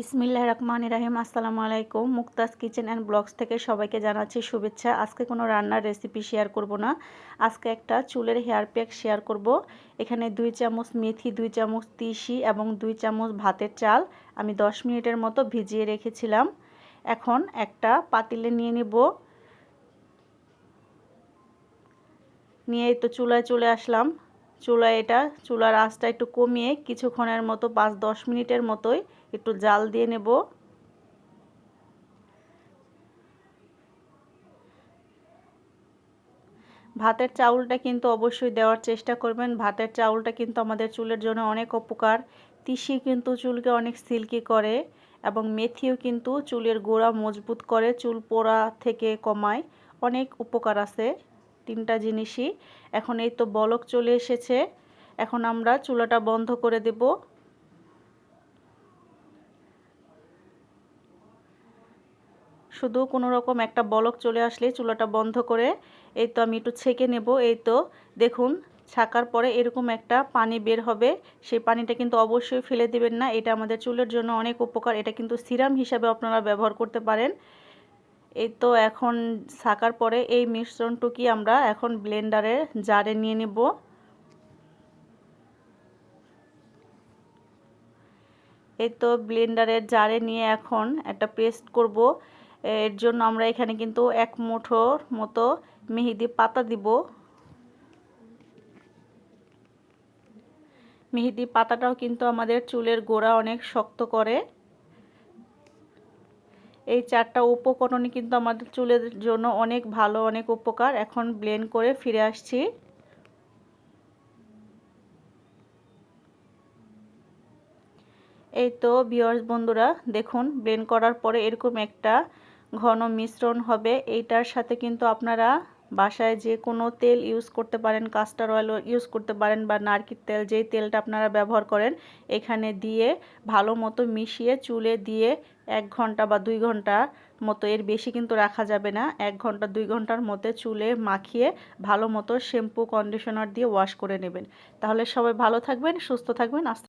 বিসমিল্লাহ রহমান রাহিম, আসসালামু আলাইকুম। মুক্তাজ কিচেন অ্যান্ড ব্লগস থেকে সবাইকে জানাচ্ছি শুভেচ্ছা। আজকে কোনো রান্নার রেসিপি শেয়ার করব না। আজকে একটা চুলের হেয়ার প্যাক শেয়ার করব। এখানে দুই চামচ মেথি, দুই চামচ তিসি এবং দুই চামচ ভাতের চাল আমি 10 মিনিটের মতো ভিজিয়ে রেখেছিলাম। এখন একটা পাতিলে নিয়ে নিব। নিয়ে তো চুলায় চলে আসলাম। চুলায় এটা, চুলার আঁচটা একটু কমিয়ে কিছুক্ষণের মতো, পাঁচ দশ মিনিটের মতোই একটু জাল দিয়ে নেব। ভাতের চাউলটা কিন্তু অবশ্যই দেওয়ার চেষ্টা করবেন। ভাতের চাউলটা কিন্তু আমাদের চুলের জন্য অনেক উপকার। তিসি কিন্তু চুলকে অনেক সিল্কি করে এবং মেথিও কিন্তু চুলের গোড়া মজবুত করে, চুল পোড়া থেকে কমায়। অনেক উপকার আছে। তিনটা জিনিসই। এখন এই তো বলক চলে এসেছে। এখন আমরা চুলাটা বন্ধ করে দেব। শুধু কোনো রকম একটা বলক চলে আসলে চুলাটা বন্ধ করে এই তো আমি একটু ছেঁকে নেব। এই তো দেখুন, ছাকার পরে এরকম একটা পানি বের হবে। সেই পানিটা কিন্তু অবশ্যই ফেলে দেবেন না। এটা আমাদের চুলের জন্য অনেক উপকার। এটা কিন্তু সিরাম হিসাবে আপনারা ব্যবহার করতে পারেন। এই তো এখন ছাকার পরে এই মিশ্রণটুকি আমরা এখন ব্লেন্ডারে জারে নিয়ে নেব। এই তো ব্লেন্ডারের জারে নিয়ে এখন একটা পেস্ট করব। এর জন্য আমরা এখানে কিন্তু এক মুঠোর মতো মেহেদি পাতা দিব। মেহেদি পাতাটাও কিন্তু আমাদের চুলের গোড়া অনেক শক্ত করে। এই চারটা উপকরণই কিন্তু আমাদের চুলের জন্য অনেক ভালো, অনেক উপকার। এখন ব্লেন্ড করে ফিরে আসছি। এই তো বিয়ার্স বন্ধুরা, দেখুন ব্লেন্ড করার পরে এরকম একটা ঘন মিশ্রণ হবে। এইটার সাথে কিন্তু আপনারা বাসায় যে কোনো তেল ইউজ করতে পারেন কাস্টার অয়েল ইউজ করতে পারেন বা নারকেল তেল, যেই তেলটা আপনারা ব্যবহার করেন, এখানে দিয়ে ভালো মতো মিশিয়ে চুলে দিয়ে এক ঘণ্টা বা দুই ঘণ্টা মতো, এর বেশি কিন্তু রাখা যাবে না। এক ঘণ্টা, দুই ঘণ্টার মধ্যে চুলে মাখিয়ে ভালো মতো শ্যাম্পু কন্ডিশনার দিয়ে ওয়াশ করে নেবেন। তাহলে সবাই ভালো থাকবেন, সুস্থ থাকবেন।